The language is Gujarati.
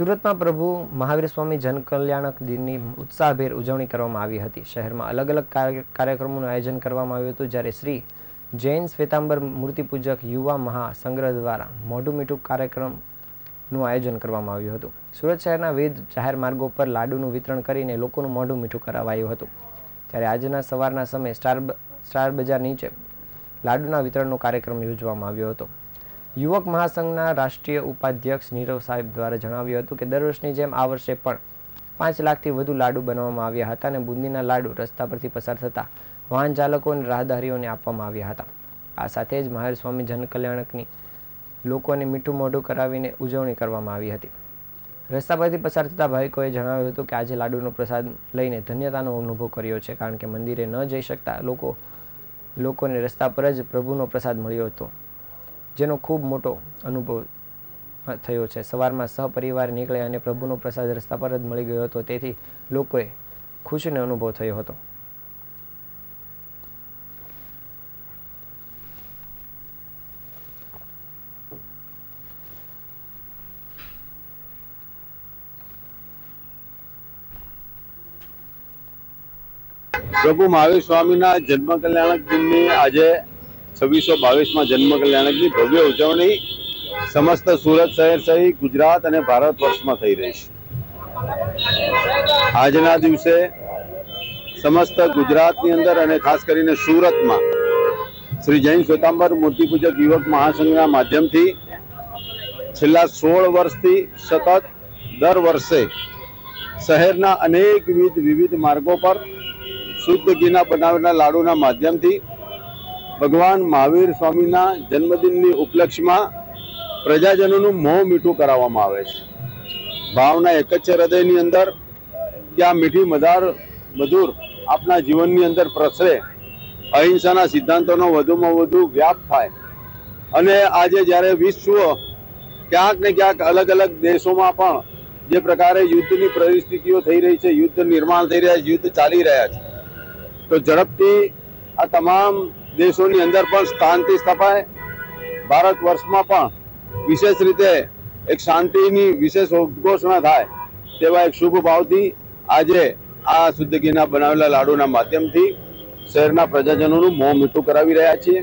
સુરતમાં પ્રભુ મહાવીર સ્વામી જનકલ્યાણક દિનની ઉત્સાહભેર ઉજવણી કરવામાં આવી હતી. શહેરમાં અલગ અલગ કાર્ય- કાર્યક્રમોનું આયોજન કરવામાં આવ્યું હતું, જ્યારે શ્રી જૈન શ્વેતાંબર મૂર્તિપૂજક યુવા મહાસંગ્રહ દ્વારા મોઢું મીઠું કાર્યક્રમનું આયોજન કરવામાં આવ્યું હતું. સુરત શહેરના વિવિધ જાહેર માર્ગો પર લાડુનું વિતરણ કરીને લોકોનું મોઢું મીઠું કરાવાયું હતું. ત્યારે આજના સવારના સમયે સ્ટાર સ્ટાર બજાર નીચે લાડુના વિતરણનો કાર્યક્રમ યોજવામાં આવ્યો હતો. યુવક મહાસંઘના રાષ્ટ્રીય ઉપાધ્યક્ષ નીરવ સાહેબ દ્વારા જણાવ્યું હતું કે દર વર્ષની જેમ આ વર્ષે પણ પાંચ લાખથી વધુ લાડુ બનાવવામાં આવ્યા હતા અને બુંદીના લાડુ રસ્તા પરથી પસાર થતા વાહન ચાલકો અને રાહદારીઓને આપવામાં આવ્યા હતા. આ સાથે જ મહાવીર સ્વામી જનકલ્યાણકની લોકોને મીઠું મોઢું કરાવીને ઉજવણી કરવામાં આવી હતી. રસ્તા પરથી પસાર થતા ભાવિકોએ જણાવ્યું હતું કે આજે લાડુનો પ્રસાદ લઈને ધન્યતાનો અનુભવ કર્યો છે કારણ કે મંદિરે ન જઈ શકતા લોકો, લોકોને રસ્તા પર જ પ્રભુનો પ્રસાદ મળ્યો હતો. જેનો ખૂબ મોટો અનુભવ થયો છે. સવારમાં સહપરિવાર નીકળ્યા અને પ્રભુનો પ્રસાદ રસ્તા પર જ મળી ગયો હતો. તેથી લોકોએ ખુશીનો અનુભવ થયો હતો. પ્રભુ મહાવીર સ્વામીના જન્મ કલ્યાણક દિનની આજે છવ્વીસો બાવીસમાં જન્મ કલ્યાણકની ભવ્ય ઉજવણી સમસ્ત સુરત શહેર સહિત ગુજરાત અને ભારત વર્ષમાં થઈ રહી છે. આજના દિવસે સમસ્ત ગુજરાતની અંદર અને ખાસ કરીને સુરતમાં શ્રી જૈન શ્વેતાંબર મૂર્તિપૂજક યુવક મહાસંઘના માધ્યમથી છેલ્લા સોળ વર્ષથી સતત દર વર્ષે શહેરના અનેકવિધ વિવિધ માર્ગો પર શુદ્ધ ઘીના બનાવેલા લાડુના માધ્યમથી ભગવાન મહાવીર સ્વામીના જન્મદિનની ઉપલક્ષમાં પ્રજાજનોનું મોં મીઠું કરાવવામાં આવે છે. ભાવના એક જ છે હૃદયની અંદર કે આ મીઠી મધાર મધુર આપના જીવનની અંદર પ્રસરે. અહિંસાના સિદ્ધાંતોનો વધુમાં વધુ વ્યાપ થાય. અને આજે જ્યારે વિશ્વ ક્યાંક ને ક્યાંક અલગ અલગ દેશોમાં પણ જે પ્રકારે યુદ્ધની પરિસ્થિતિઓ થઈ રહી છે, યુદ્ધ નિર્માણ થઈ રહ્યા છે, યુદ્ધ ચાલી રહ્યા છે, તો ઝડપથી આ તમામ દેશોની અંદર પણ શાંતિ સ્થપાય. ભારત વર્ષમાં પણ વિશેષ રીતે એક શાંતિની વિશેષ ઉદ્ઘોષણા થાય તેવા એક શુભ ભાવથી આજે આ શુદ્ધ ઘીના બનાવેલા લાડુના માધ્યમથી શહેરના પ્રજાજનોનું મોં મીઠું કરાવી રહ્યા છીએ.